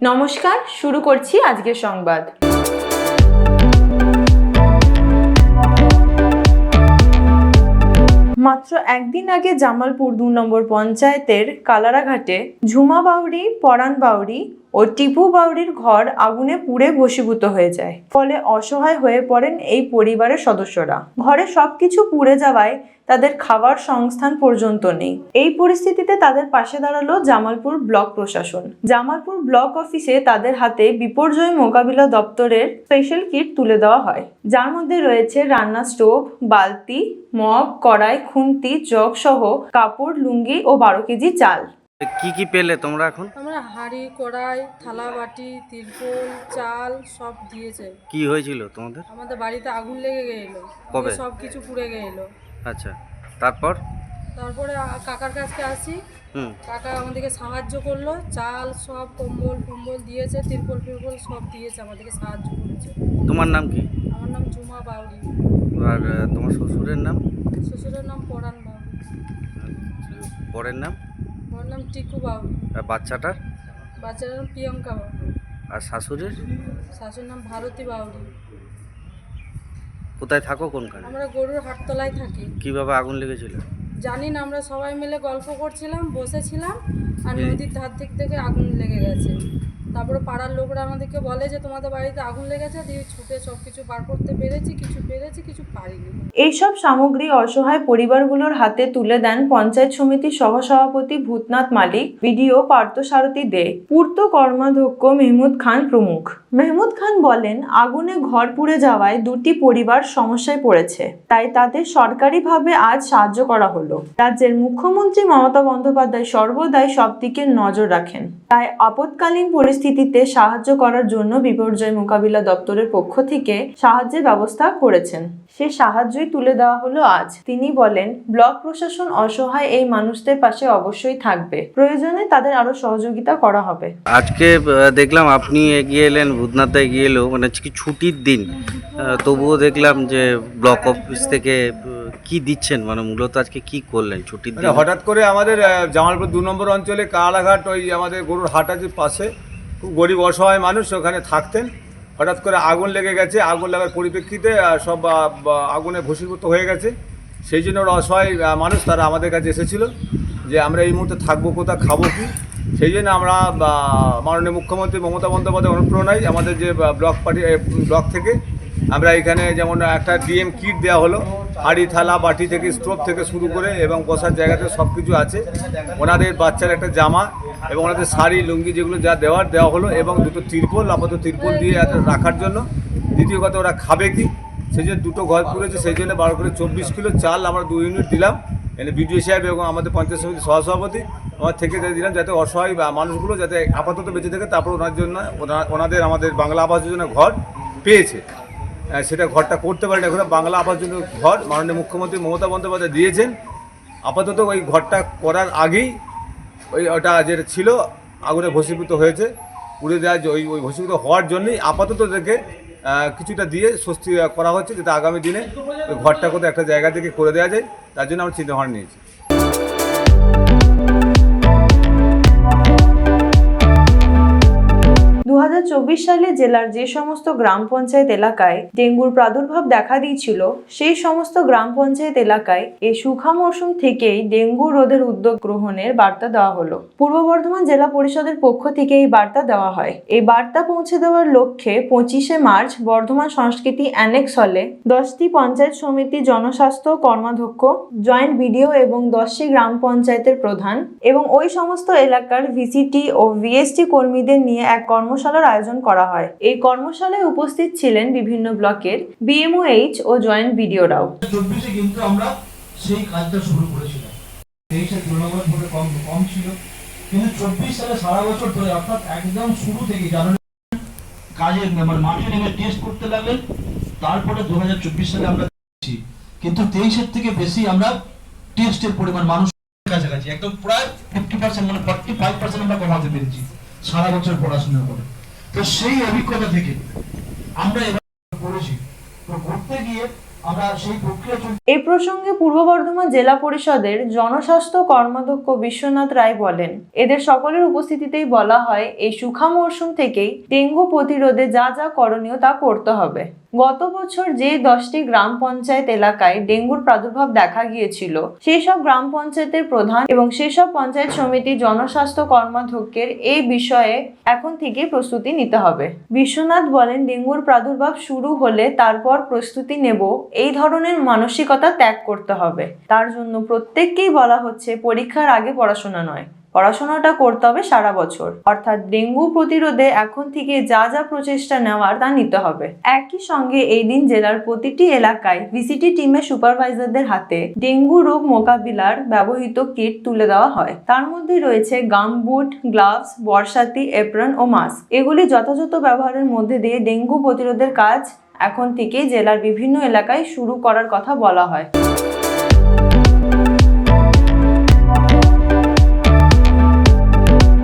নমস্কার, শুরু করছি আজকের সংবাদ। মাত্র একদিন আগে জামালপুর দু নম্বর পঞ্চায়েতের কালারাঘাটে ঝুমা বাউরি পরাণ বাউরি ও টিপু বাউরির ঘর আগুনে পুড়ে ভস্মীভূত হয়ে যায়। ফলে অসহায় হয়ে পড়েন এই পরিবারের সদস্যরা। ঘরে সবকিছু পুড়ে যাওয়ায় তাদের খাবার সংস্থান পর্যন্ত নেই। এই পরিস্থিতিতে তাদের পাশে দাঁড়াল জামালপুর ব্লক প্রশাসন। জামালপুর ব্লক অফিসে তাদের হাতে বিপর্যয় মোকাবিলা দপ্তরের স্পেশাল কিট তুলে দেওয়া হয়। যার মধ্যে রয়েছে রান্না স্টোভ, বালতি, মগ, কড়াই, খুন্তি জগ সহ কাপড়, লুঙ্গি ও বারো কেজি চাল। কি কি পেলে তোমরা এখন? আমরা হাঁড়ি কড়াই থালা বাটি তিরপল চাল সব দিয়েছে। কি হয়েছিল তোমাদের? আমাদের বাড়িতে আগুন লেগে গেল। কবে? সব কিছু পুড়ে গেলো। আচ্ছা তারপর? তারপরে কাকার কাছে আসি। হুম। কাকা আমাদেরকে সাহায্য করল। চাল সব কম্বল টম্বল দিয়েছে তিরপল ফিরপল সব দিয়েছে আমাদেরকে সাহায্য করেছে। তোমার নাম কি? আমার নাম জুমা বাউরি। আর তোমার শ্বশুরের নাম? শ্বশুরের নাম পরাণ বাউরি। পরের নাম? আমার নাম টিকু বাবু আর বাচ্চাটার? বাচ্চার নাম প্রিয়ঙ্কা বাবু আর শাশুড়ির? শাশুর নাম ভারতী বাউরি। কোথায় থাকো কোনখানে? আমরা গরুর হাটতলায় থাকি। কীভাবে আগুন লেগেছিল? জানি না আমরা সবাই মিলে গল্প করছিলাম বসেছিলাম আর নদীর ধার দিক থেকে আগুন লেগে গেছে। তারপরে পাড়ার লোকরা আমাদেরকে বলে যে, তোমাদের বাড়িতে আগুন লেগেছে, দিয়ে ছুটে সব কিছু বার করতে পেরেছি, কিছু পেরেছি, কিছু পারিনি। এইসব সামগ্রী অসহায় পরিবারগুলোর হাতে তুলে দেন পঞ্চায়েত সমিতির সহসভাপতি ভূতনাথ মালিক, বিডিও পার্থসারথী দে, পূর্ত কর্মাধ্যক্ষ মেহমুদ খান প্রমুখ। মেহমুদ খান বলেন, আগুনে ঘর পুড়ে যাওয়ায় দুটি পরিবার সমস্যায় পড়েছে, তাই তাদের সরকারিভাবে আজ সাহায্য করা হলো। রাজ্যের মুখ্যমন্ত্রী মমতা বন্দ্যোপাধ্যায় সর্বদাই সব দিকে নজর রাখেন। তাই আপৎকালীন পরিস্থিতিতে সাহায্য করার জন্য বিপর্যয় মোকাবিলা দপ্তরের পক্ষ থেকে সাহায্যের ব্যবস্থা করেছেন। সে সাহায্যই তুলে দেওয়া হলো আজ। তিনি বলেন ব্লক প্রশাসন অসহায় এই মানুষদের পাশে অবশ্যই থাকবে। প্রয়োজনে তাদের আরও সহযোগিতা করা হবে। আজকে দেখলাম আপনি এগিয়ে এলেন ভূতনাথে এগিয়ে এলো মানে আজকে ছুটির দিন? তবুও দেখলাম যে ব্লক অফিস থেকে কি দিচ্ছেন? মানে মূলত আজকে কি করলেন ছুটির দিন? হঠাৎ করে আমাদের জামালপুর দু নম্বর অঞ্চলে কালাঘাট ওই আমাদের গরুর হাট আছে পাশে। খুব গরিব অসহায় মানুষ ওখানে থাকতেন। হঠাৎ করে আগুন লেগে গেছে, আগুন লাগার পরিপ্রেক্ষিতে সব আগুনে ভস্মীভূত হয়ে গেছে। সেই জন্য ওরা অসহায় মানুষ তারা আমাদের কাছে এসেছিল যে আমরা এই মুহূর্তে থাকব কোথা খাব কি। সেই জন্য আমরা মাননীয় মুখ্যমন্ত্রী মমতা বন্দ্যোপাধ্যায় অনুপ্রেরণায় আমাদের যে ব্লক পার্টি ব্লক থেকে আমরা এখানে যেমন একটা ডিএম কিট দেওয়া হলো, হাঁড়ি, থালা, বাটি থেকে, স্টোভ থেকে শুরু করে এবং বসার জায়গাতে সব কিছু আছে। ওনাদের বাচ্চার একটা জামা এবং ওনাদের শাড়ি, লুঙ্গি যেগুলো যা দেওয়ার, দেওয়া হলো এবং দুটো তিরপল, আপাতত তিরপল দিয়ে রাখার জন্য। দ্বিতীয় কথা, ওরা খাবে কি? সেই জন্য দুটো ঘর পুড়েছে, সেই জন্য বারো করে চব্বিশ কিলো চাল আমরা দু ইউনিট দিলাম। এখানে বিডিও সাহেব এবং আমাদের পঞ্চায়েত সমিতির সহসভাপতি, আমার থেকে দিলাম যাতে অসহায় বা মানুষগুলো যাতে আপাতত বেঁচে থাকে, তারপর ওনার জন্য ওনা- ওনাদের আমাদের বাংলা আবাস যোজনা ঘর পেয়েছে। সেটা ঘরটা করতে পারেন এখন, বাংলা আবাস যোজনা ঘর মাননীয় মুখ্যমন্ত্রী মমতা বন্দ্যোপাধ্যায় দিয়েছেন। আপাতত ওই ঘরটা করার আগেই ওই ওটা যেটা ছিল, আগুনে ভসীভূত হয়েছে। পুড়ে দেওয়া ওই ওই ভসীভূত হওয়ার জন্যই আপাতত থেকে কিছুটা দিয়ে স্বস্তি করা হচ্ছে যেটা আগামী দিনে ঘরটা কোথাও একটা জায়গা থেকে করে দেওয়া যায়। তার জন্য আমরা চিন্তাভাবনা নিয়েছি। সালে জেলার যে সমস্ত গ্রাম পঞ্চায়েত এলাকায় ডেঙ্গুর প্রাদুর্ভাব দেখা দিয়েছিল, সেই সমস্ত গ্রাম পঞ্চায়েত এলাকায় এই সুখা মৌসুম থেকেই ডেঙ্গু রোধের উদ্যোগ গ্রহণের বার্তা দেওয়া হলো। পূর্ব বর্ধমান জেলা পরিষদের পক্ষ থেকে এই বার্তা দেওয়া হয়। এই বার্তা পৌঁছে দেওয়ার লক্ষ্যে পঁচিশে মার্চ বর্ধমান সংস্কৃতি অ্যানেক্স হলে দশটি পঞ্চায়েত সমিতি জনস্বাস্থ্য কর্মাধ্যক্ষ, জয়েন্ট বিডিও এবং দশটি গ্রাম পঞ্চায়েতের প্রধান এবং ওই সমস্ত এলাকার ভিসিটি ও ভিএসটি কর্মীদের নিয়ে এক কর্মশালার আয়োজন করা হয়। এই কর্মশালায় উপস্থিত ছিলেন বিভিন্ন ব্লকের বিএমওএইচ ও জয়েন্ট বিডিওরাও চব্বিশে কিন্তু আমরা সেই কাজটা শুরু করেছিলাম। কম কম ছিল। কিন্তু চব্বিশ সালে সারা বছর ধরে অর্থাৎ একদম শুরু থেকে জানুয়ারি কাজে মানে মাঠে নেমে টেস্ট করতে লাগলেন, তারপরে দু হাজার চব্বিশ সালে আমরা। কিন্তু তেইশের থেকে বেশি আমরা টেস্টের পরিমাণ মানুষ কাছাকাছি, একদম প্রায় ফিফটি পার্সেন্ট মানে ফর্টি ফাইভ পার্সেন্ট আমরা কমাতে পেরেছি। সারা বছর পড়াশোনা করে। তো সেই অভিজ্ঞতা থেকে আমরা করেছি। তো করতে গিয়ে এই প্রসঙ্গে পূর্ব বর্ধমান জেলা পরিষদের জনস্বাস্থ্য কর্মাধ্যক্ষ বিশ্বনাথ রায় বলেন, এদের সকলের উপস্থিতিতেই বলা হয়, এই সুখা মরশুম থেকেই ডেঙ্গু প্রতিরোধে যা যা করণীয় তা করতে হবে। গত বছর যে দশটি গ্রাম পঞ্চায়েত এলাকায় ডেঙ্গুর প্রাদুর্ভাব দেখা গিয়েছিল সেই সব গ্রাম পঞ্চায়েতের প্রধান এবং সেসব পঞ্চায়েত সমিতি জনস্বাস্থ্য কর্মাধ্যক্ষের এই বিষয়ে এখন থেকে প্রস্তুতি নিতে হবে। বিশ্বনাথ বলেন, ডেঙ্গুর প্রাদুর্ভাব শুরু হলে তারপর প্রস্তুতি নেব, এই ধরনের মানসিকতা ত্যাগ করতে হবে। তার জন্য প্রত্যেককেই বলা হচ্ছে, পরীক্ষার আগে পড়াশোনা নয়। পড়াশোনাটা করতে হবে সারা বছর। অর্থাৎ ডেঙ্গু প্রতিরোধে এখন থেকে যা যা প্রচেষ্টা নেওয়ার তা নিতে হবে। একই সঙ্গে এই দিন জেলার প্রতিটি এলাকায় ভিসিটি টিমের সুপারভাইজারদের হাতে ডেঙ্গু রোগ মোকাবিলার ব্যবহৃত কিট তুলে দেওয়া হয়। তার মধ্যে রয়েছে গাম বুট, গ্লাভস, বর্ষাতি, এপ্রন ও মাস্ক। এগুলি যথাযথ ব্যবহারের মধ্যে দিয়ে ডেঙ্গু প্রতিরোধের কাজ এখন থেকে জেলার বিভিন্ন এলাকায় শুরু করার কথা বলা হয়।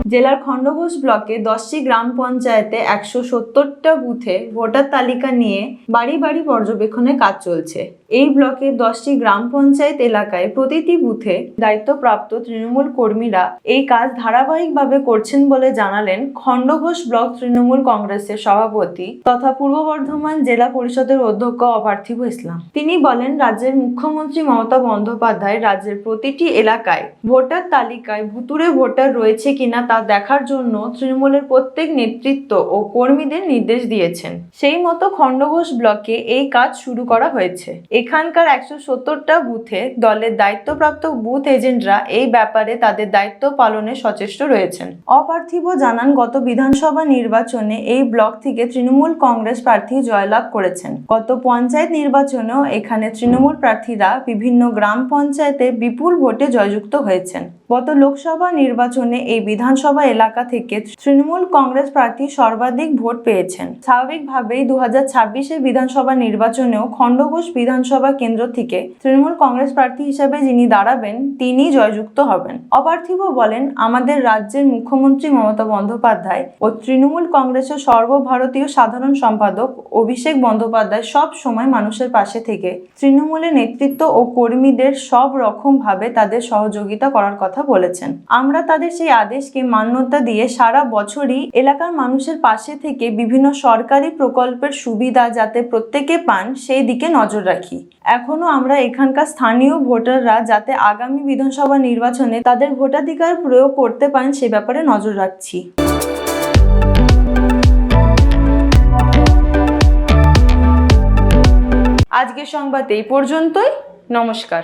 জেলার খণ্ডঘোষ ব্লকে দশটি গ্রাম পঞ্চায়েতে একশো সত্তরটা বুথে ভোটার তালিকা নিয়ে বাড়ি বাড়ি পর্যবেক্ষণের কাজ চলছে। এই ব্লকে দশটি গ্রাম পঞ্চায়েত এলাকায় প্রতিটি বুথে দায়িত্বপ্রাপ্ত তৃণমূল কর্মীরা এই কাজ ধারাবাহিকভাবে করছেন বলে জানালেন খণ্ডঘোষ ব্লক তৃণমূল কংগ্রেসের সভাপতি তথা পূর্ব বর্ধমান জেলা পরিষদের অধ্যক্ষ অপার্থিব ইসলাম। তিনি বলেন, রাজ্যের মুখ্যমন্ত্রী মমতা বন্দ্যোপাধ্যায় রাজ্যের প্রতিটি এলাকায় ভোটার তালিকায় ভুতুরে ভোটার রয়েছে কিনা তা দেখার জন্য তৃণমূলের প্রত্যেক নেতৃত্ব ও কর্মীদের নির্দেশ দিয়েছেন। সেই মতো খণ্ডঘোষ ব্লকে এই কাজ শুরু করা হয়েছে। এখানকার একশো সত্তরটা বুথে দলের দায়িত্বপ্রাপ্ত বুথ এজেন্টরা এই ব্যাপারে তাদের দায়িত্ব পালনে সচেষ্ট রয়েছেন। অপার্থিব জানান, গত বিধানসভা নির্বাচনে এই ব্লক থেকে তৃণমূল কংগ্রেস প্রার্থী জয়লাভ করেছেন। গত পঞ্চায়েত নির্বাচনেও এখানে তৃণমূল প্রার্থীরা বিভিন্ন গ্রাম পঞ্চায়েতে বিপুল ভোটে জয়যুক্ত হয়েছেন। গত লোকসভা নির্বাচনে এই বিধানসভা এলাকা থেকে তৃণমূল কংগ্রেস প্রার্থী সর্বাধিক ভোট পেয়েছেন। স্বাভাবিকভাবেই দু হাজার ছাব্বিশের বিধানসভা নির্বাচনেও খণ্ডঘোষ বিধানসভা কেন্দ্র থেকে তৃণমূল কংগ্রেস প্রার্থী হিসেবে যিনি দাঁড়াবেন তিনি জয়যুক্ত হবেন। অপার্থিব বলেন, আমাদের রাজ্যের মুখ্যমন্ত্রী মমতা বন্দ্যোপাধ্যায় ও তৃণমূল কংগ্রেসের সর্বভারতীয় সাধারণ সম্পাদক অভিষেক বন্দ্যোপাধ্যায় সব সময় মানুষের পাশে থেকে তৃণমূলের নেতৃত্ব ও কর্মীদের সব রকম ভাবে তাদের সহযোগিতা করার কথা বলেছেন। আমরা তাদের সেই আদেশকে মান্যতা দিয়ে সারা বছরই এলাকার মানুষের পাশে থেকে বিভিন্ন সরকারি প্রকল্পের সুবিধা যাতে প্রত্যেকে পান, সেই দিকে নজর রাখি। এখনও আমরা এখানকার স্থানীয় ভোটাররা যাতে আগামী বিধানসভা নির্বাচনে তাদের ভোটাধিকার প্রয়োগ করতে পারেন, সে ব্যাপারে নজর রাখছি। আজকের সংবাদ এই পর্যন্তই। নমস্কার।